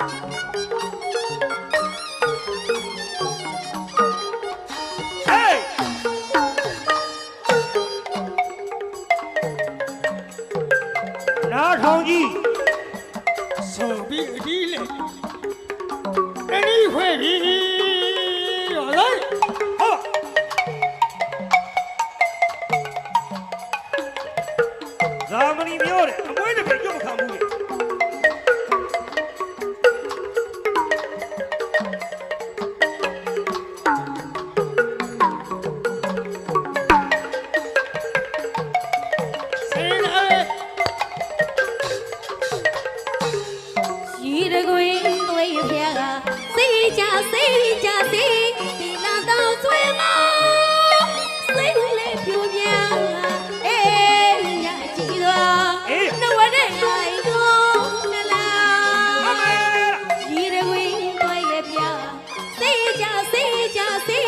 Música जा से जा से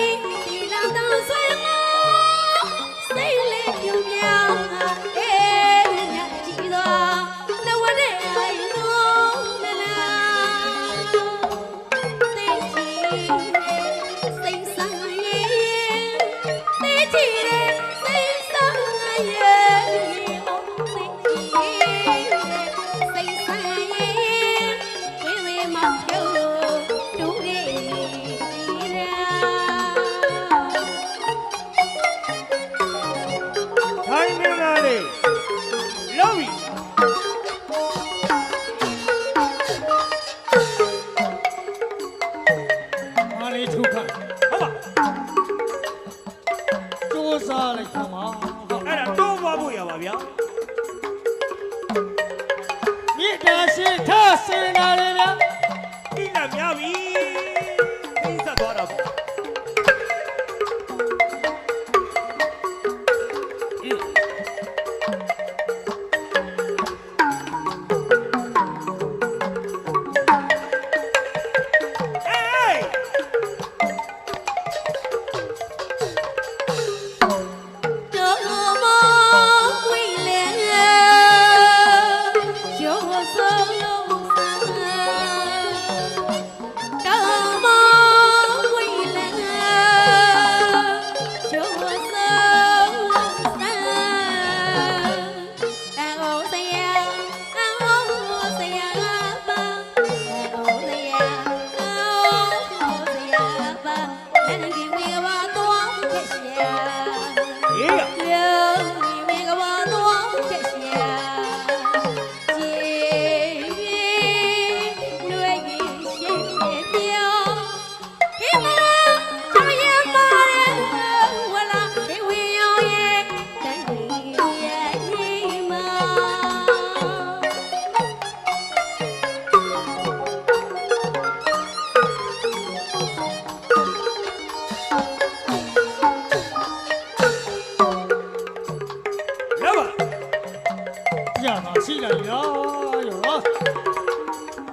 ကြပါစီလိုက်ရရော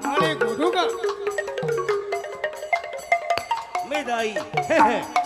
အားလေးကိုတို့ကမေတ္တာဤဟဲ့ဟဲ့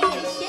谢谢。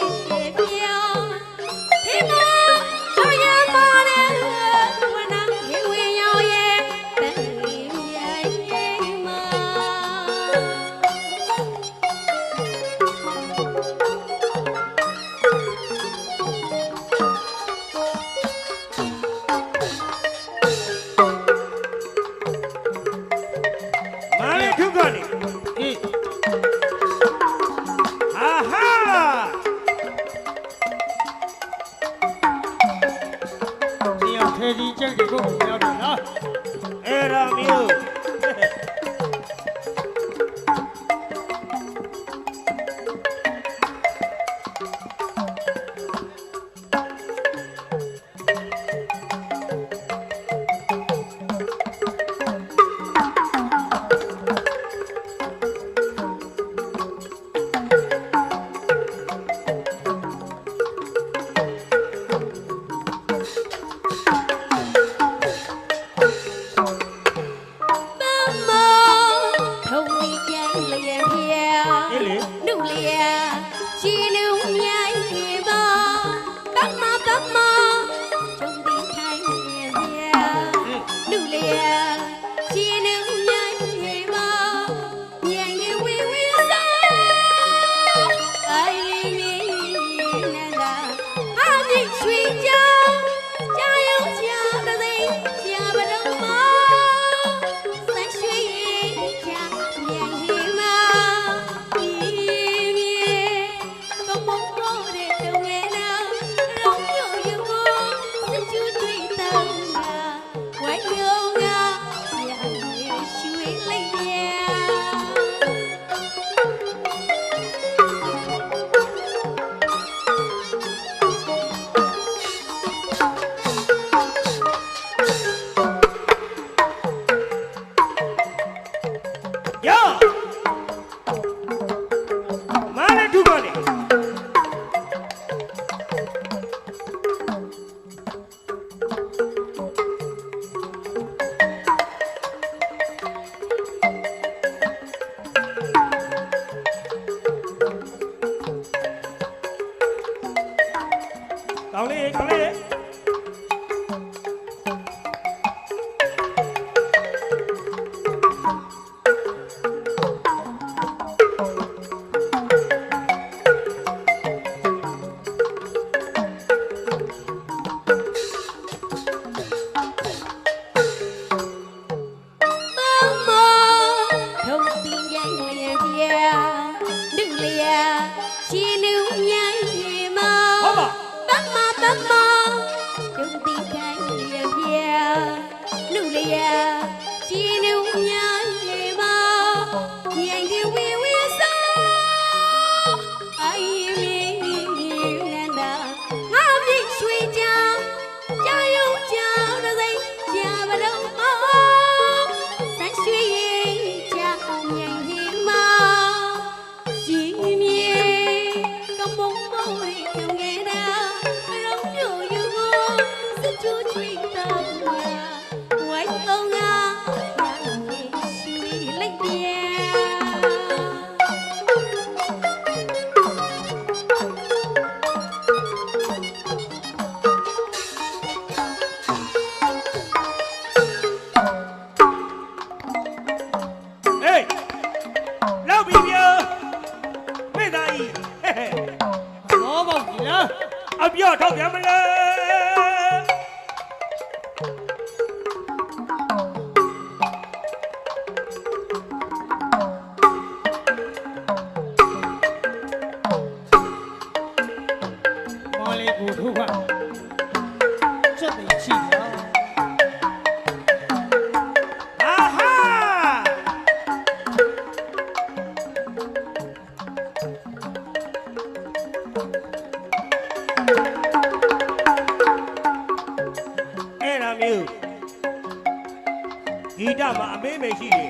တာမှအမေးမေရှိတယ်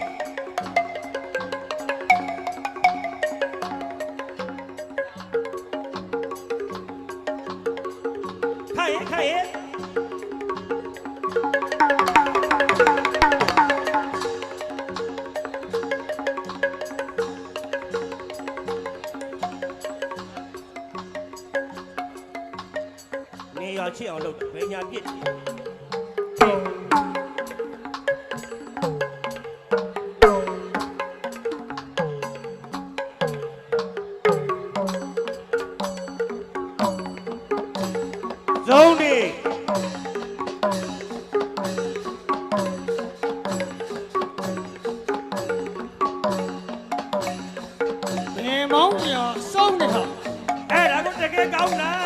ခိုင်ခိုင်နေရချစ်အောင်လုပ်တယ်ဘယ်ညာပြစ်တယ် Cái.